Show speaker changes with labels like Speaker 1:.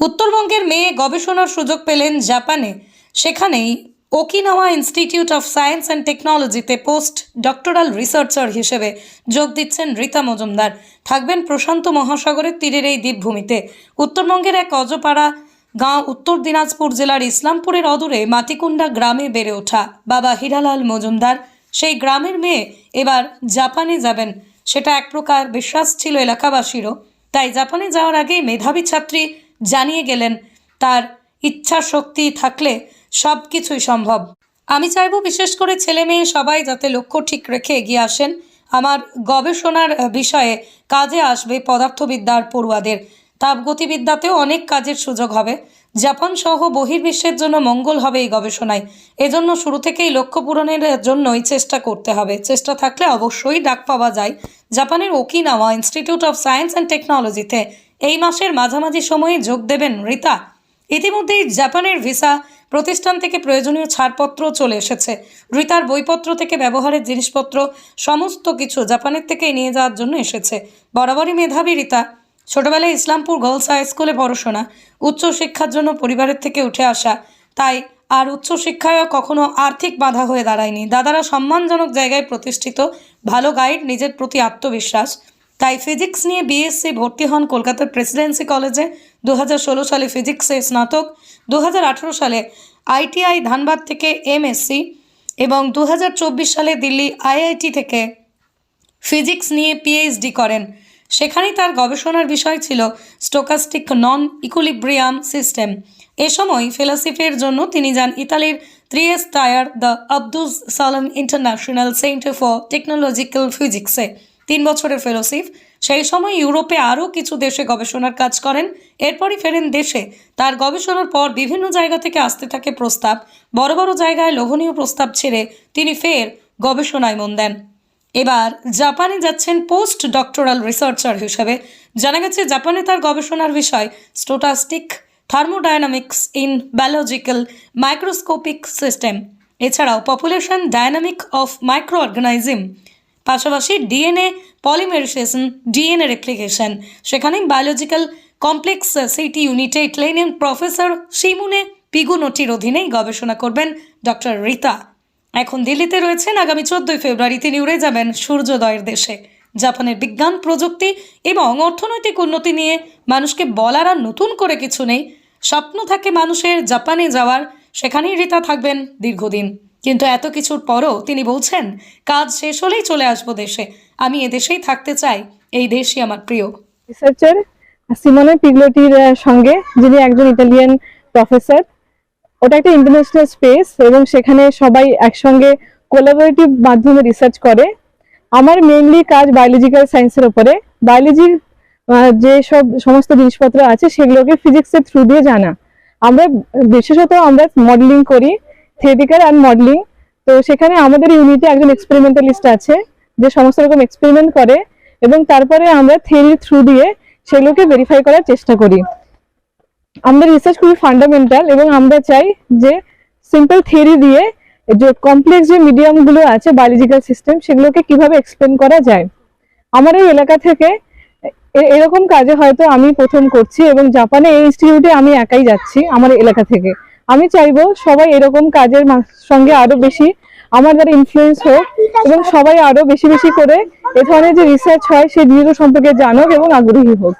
Speaker 1: উত্তরবঙ্গের মেয়ে গবেষণার সুযোগ পেলেন জাপানে। সেখানেই Okinawa Institute of Science and টেকনোলজিতে পোস্ট ডক্টরাল রিসার্চার হিসেবে যোগ দিচ্ছেন রীতা মজুমদার। থাকবেন প্রশান্ত মহাসাগরের তীরের এই দ্বীপভূমিতে। উত্তরবঙ্গের এক অজপাড়া গাঁ উত্তর দিনাজপুর জেলার ইসলামপুরের অদূরে মাটিকুন্ডা গ্রামে বেড়ে ওঠা বাবা হিরালাল মজুমদার। সেই গ্রামের মেয়ে এবার জাপানে যাবেন। সেটা এক প্রকার বিশ্বাস ছিল এলাকাবাসীরও। তাই জাপানে যাওয়ার আগে মেধাবী ছাত্রী জানিয়ে গেলেন, তার ইচ্ছা শক্তি থাকলে সব কিছুই সম্ভব। আমি চাইব বিশেষ করে ছেলে মেয়ে সবাই যাতে লক্ষ্য ঠিক রেখে এগিয়ে আসেন। আমার গবেষণার বিষয়ে কাজে আসবে পদার্থবিদ্যার পড়ুয়াদের। তাপগতিবিদ্যাতেও অনেক কাজের সুযোগ হবে। জাপান সহ বহির্বিশ্বের জন্য মঙ্গল হবে এই গবেষণায়। এজন্য শুরু থেকেই লক্ষ্য পূরণের জন্যই চেষ্টা করতে হবে। চেষ্টা থাকলে অবশ্যই ডাক পাওয়া যায়। জাপানের Okinawa Institute of Science and টেকনোলজিতে এই মাসের মাঝামাঝি সময়ে যোগ দেবেন রীতা। ইতিমধ্যেই জাপানের ভিসা প্রতিষ্ঠান থেকে প্রয়োজনীয় ছাড়পত্র চলে এসেছে। রীতার বইপত্র থেকে ব্যবহারের জিনিসপত্র, সমস্ত কিছু জাপানের থেকে নিয়ে যাওয়ার জন্য এসেছে। বরাবরই মেধাবী রীতা। ছোটবেলায় ইসলামপুর গার্লস হাই স্কুলে পড়াশোনা, উচ্চশিক্ষার জন্য পরিবারের থেকে উঠে আসা। তাই আর উচ্চশিক্ষায়ও কখনো আর্থিক বাধা হয়ে দাঁড়ায়নি। দাদারা সম্মানজনক জায়গায় প্রতিষ্ঠিত, ভালো গাইড, নিজের প্রতি আত্মবিশ্বাস। তাই ফিজিক্স নিয়ে বিএসসি ভর্তি হন কলকাতার প্রেসিডেন্সি কলেজে। দু হাজার ষোলো সালে ফিজিক্সে স্নাতক দু হাজার আঠেরো সালে আইটিআই ধানবাদ থেকে এমএসসি এবং দু হাজার চব্বিশ সালে দিল্লি আইআইটি থেকে ফিজিক্স নিয়ে পিএইচডি করেন। সেখানেই তার গবেষণার বিষয় ছিল স্টোকাস্টিক নন ইকুলিব্রিয়াম সিস্টেম এ সময় ফিলসফির জন্য তিনি যান ইতালির ত্রিয়েস tyre the Abdus Salam international centre for technological ফিজিক্সে তিন বছরের ফেলোশিপ সেই সময় ইউরোপে আরও কিছু দেশে গবেষণার কাজ করেন। এরপরই ফেরেন দেশে। তার গবেষণার পর বিভিন্ন জায়গা থেকে আসতে থাকে প্রস্তাব। বড় বড় জায়গায় লোভনীয় প্রস্তাব ছেড়ে তিনি ফের গবেষণায় মন দেন। এবার জাপানে যাচ্ছেন পোস্ট ডক্টরাল রিসার্চার হিসেবে। জানা গেছে, জাপানে তার গবেষণার বিষয় stochastic thermodynamics in biological microscopic system. এছাড়াও population dynamic of microorganism পাশাপাশি ডিএনএ পলিমেরিসেশন ডিএনএ রেপ্লিকেশন সেখানে বায়োলজিক্যাল কমপ্লেক্স সিটি ইউনিটে ইটলেনিয়ান প্রফেসর শিমুনে পিগুনোটির অধীনেই গবেষণা করবেন ডক্টর রীতা এখন দিল্লিতে রয়েছেন আগামী চোদ্দই ফেব্রুয়ারি। তিনি উড়ে যাবেন সূর্যোদয়ের দেশে। জাপানের বিজ্ঞান, প্রযুক্তি এবং অর্থনৈতিক উন্নতি নিয়ে মানুষকে বলার আর নতুন করে কিছু নেই। স্বপ্ন থাকে মানুষের জাপানে যাওয়ার। সেখানেই রীতা থাকবেন দীর্ঘদিন। কিন্তু এত কিছুর পরও তিনি বলছেন, কাজ শেষ হলেই চলে আসব দেশে। আমি এদেশেই থাকতে চাই। এই দেশই আমার প্রিয়।
Speaker 2: রিসার্চার সিমনে পিগলোটির সঙ্গে যিনি একজন ইতালিয়ান প্রফেসর, ওটা একটা ইন্টারন্যাশনাল স্পেস এবং সেখানে সবাই একসঙ্গে কোলাবোরেটিভ মাধ্যমে রিসার্চ করে। আমার মেইনলি কাজ বায়োলজিক্যাল সায়েন্সের উপরে। বায়োলজির যে সব সমস্ত জিনিসপত্র আছে, সেগুলোকে ফিজিক্সের থ্রু দিয়ে জানা। আমরা, বিশেষত আমরা মডেলিং করি। থিয়েটিক্যাল অ্যান্ড মডেলিং তো সেখানে আমাদের ইউনিটে একজন এক্সপেরিমেন্টালিস্ট আছে, যে সমস্ত রকম এক্সপেরিমেন্ট করে এবং তারপরে আমরা থিওরির থ্রু দিয়ে সেগুলোকে ভেরিফাই করার চেষ্টা করি। আমাদের রিসার্চ খুবই ফান্ডামেন্টাল এবং আমরা চাই যে সিম্পল থিওরি দিয়ে যে কমপ্লেক্স যে মিডিয়ামগুলো আছে বায়োলজিক্যাল সিস্টেম সেগুলোকে কীভাবে এক্সপ্লেন করা যায়। আমার এই এলাকা থেকে এরকম কাজে হয়তো আমি প্রথম করছি এবং জাপানে এই ইনস্টিটিউটে আমি একাই যাচ্ছি আমার এলাকা থেকে। আমি চাইব সবাই এরকম কাজের সঙ্গে আরও বেশি আমার যারা ইনফ্লুয়েন্স হোক এবং সবাই আরও বেশি বেশি করে এ ধরনের যে রিসার্চ হয় সেই জিনিসগুলো সম্পর্কে জানুক এবং আগ্রহী হোক।